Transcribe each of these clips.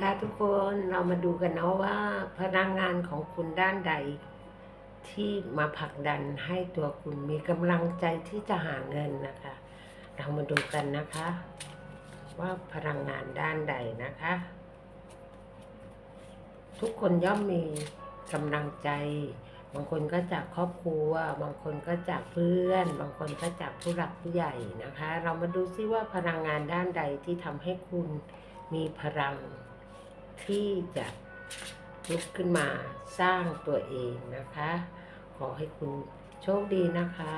ค่ะทุกคนเรามาดูกันนะว่าพลังงานของคุณด้านใด ที่มาผลักดันให้ตัวคุณมีกำลังใจที่จะหาเงินนะคะ เรามาดูกันนะคะ ว่าพลังงานด้านใดนะคะ ทุกคนย่อมมีกำลังใจ บางคนก็จากครอบครัว บางคนก็จากเพื่อน บางคนก็จากผู้หลักผู้ใหญ่นะคะ เรามาดูซิว่าพลังงานด้านใดที่ทำให้คุณมีพลัง ที่จะลุกขึ้นมาสร้างตัวเองนะคะ ขอให้คุณโชคดีนะคะ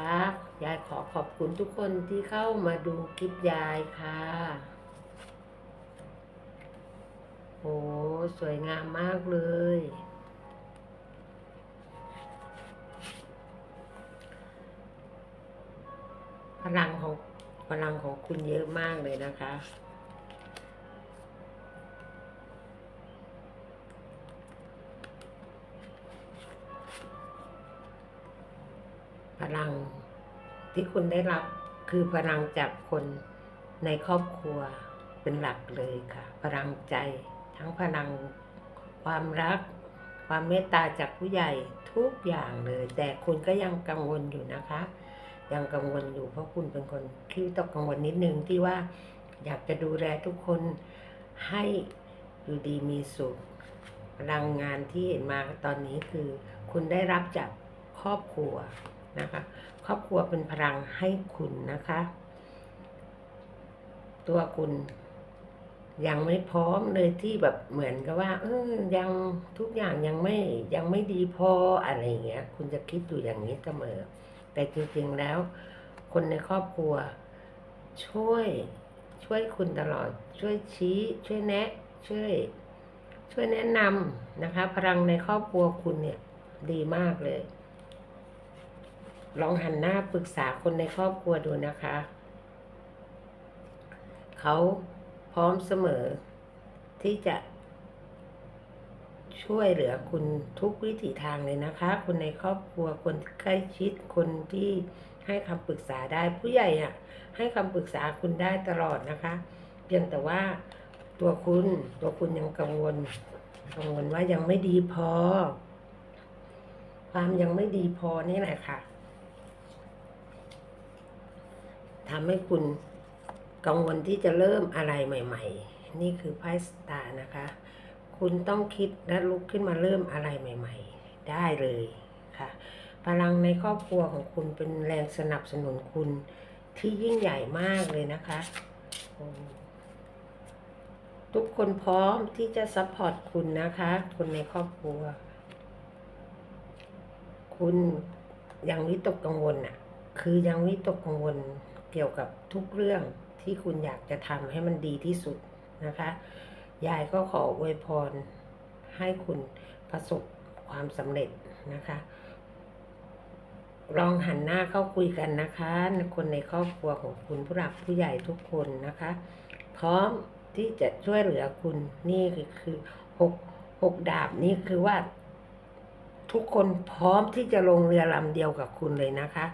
ยายขอขอบคุณทุกคนที่เข้ามาดูคลิปยายค่ะโอ้สวยงามมากเลย พลังของพลังของคุณเยอะมากเลยนะคะ ลังที่คุณได้รับคือพลังจากคนในครอบครัวเป็นหลักเลยค่ะ พลังใจ ทั้งพลังความรัก ความเมตตาจากผู้ใหญ่ทุกอย่างเลย แต่คุณก็ยังกังวลอยู่นะคะ ยังกังวลอยู่เพราะคุณเป็นคนคิดตกกังวลนิดนึงที่ว่าอยากจะดูแลทุกคนให้อยู่ดีมีสุขพลังงานที่เห็นมาตอนนี้คือ คุณได้รับจากครอบครัว นะคะครอบครัวเป็นพลังให้คุณนะคะ ตัวคุณยังไม่พร้อมเลยที่แบบเหมือนกับว่า เออยังทุกอย่างยังไม่ยังไม่ดีพออะไรอย่างเงี้ย คุณจะคิดอยู่อย่างนี้เสมอ แต่จริงๆแล้ว คนในครอบครัว ช่วยช่วยคุณตลอด ช่วยชี้ ช่วยแนะ ช่วย ช่วยแนะนำนะคะ พลังในครอบครัวคุณเนี่ย ดีมากเลย ลองหันหน้าปรึกษาคนในครอบครัวดูนะคะ เขาพร้อมเสมอที่จะช่วยเหลือคุณทุกวิถีทางเลยนะคะ คนในครอบครัวคนใกล้ชิดคนที่ให้คำปรึกษาได้ผู้ใหญ่อะให้คำปรึกษาคุณได้ตลอดนะคะ เพียงแต่ว่าตัวคุณตัวคุณยังกังวล กังวลว่ายังไม่ดีพอ ความยังไม่ดีพอนี่แหละค่ะ ทำให้คุณกังวลที่จะเริ่มอะไรใหม่ ๆ นี่คือไพ่สตาร์นะคะ คุณต้องคิดและลุกขึ้นมาเริ่มอะไรใหม่ ๆ ได้เลยค่ะ พลังในครอบครัวของคุณเป็นแรงสนับสนุนคุณที่ยิ่งใหญ่มากเลยนะคะ ทุกคนพร้อมที่จะซัพพอร์ตคุณนะคะ คนในครอบครัว คุณยังวิตกกังวลอะ คือยังวิตกกังวล เกี่ยวกับทุกเรื่องที่คุณอยากจะทำให้มันดีที่สุดนะคะ ยายก็ขออวยพรให้คุณประสบความสำเร็จนะคะ ลองหันหน้าเข้าคุยกันนะคะ คนในครอบครัวของคุณผู้หลักผู้ใหญ่ทุกคนนะคะ พร้อมที่จะช่วยเหลือคุณนี่คือหกหกดาบนี่คือว่าทุกคนพร้อมที่จะลงเรือลำเดียวกับคุณเลยนะคะ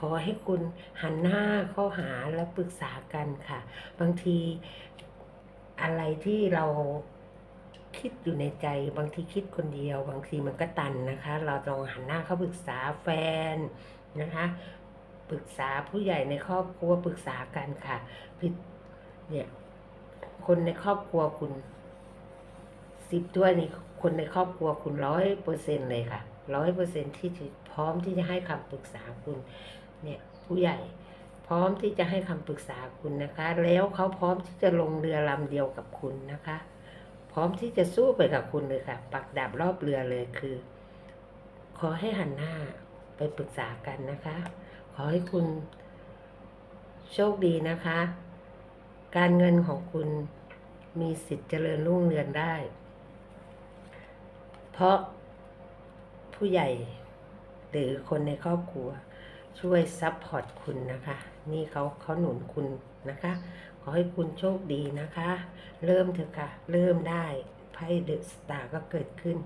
ขอให้คุณหันหน้าเข้าหาและปรึกษากันค่ะ บางทีอะไรที่เราคิดอยู่ในใจ บางทีคิดคนเดียว บางทีมันก็ตันนะคะ เราต้องหันหน้าเข้าปรึกษาแฟนนะคะปรึกษาผู้ใหญ่ในครอบครัวปรึกษากันค่ะผิดเนี่ยคนในครอบครัวคุณสิบถ้วยนี่คนในครอบครัวคุณร้อยเปอร์เซ็นเลยค่ะร้อยเปอร์เซ็นที่พร้อมที่จะให้คำปรึกษาคุณ เนี่ยผู้ใหญ่ พร้อมที่จะให้คำปรึกษาคุณนะคะ แล้วเขาพร้อมที่จะลงเรือลำเดียวกับคุณนะคะ พร้อมที่จะสู้ไปกับคุณเลยค่ะ ปักดาบรอบเรือเลยคือ ขอให้หันหน้าไปปรึกษากันนะคะ ขอให้คุณโชคดีนะคะ การเงินของคุณมีสิทธิ์เจริญรุ่งเรืองได้ เพราะผู้ใหญ่หรือคนในครอบครัว ช่วยซัพพอร์ตคุณนะคะ นี่เขาเขาหนุนคุณนะคะ ขอให้คุณโชคดีนะคะ เริ่มเถอะค่ะ เริ่มได้ไพ่เดอะสตาร์ก็เกิดขึ้น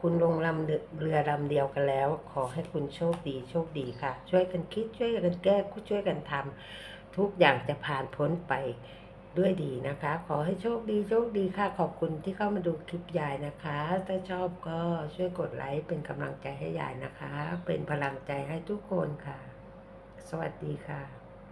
คุณลงลำเรือลำเดียวกันแล้ว ขอให้คุณโชคดีโชคดีค่ะ ช่วยกันคิดช่วยกันแก้ช่วยกันทำทุกอย่างจะผ่านพ้นไป ด้วยดีนะคะ ขอให้โชคดีโชคดีค่ะ ขอบคุณที่เข้ามาดูคลิปยายนะคะ ถ้าชอบก็ช่วยกดไลค์เป็นกำลังใจให้ยายนะคะ เป็นพลังใจให้ทุกคนค่ะ สวัสดีค่ะ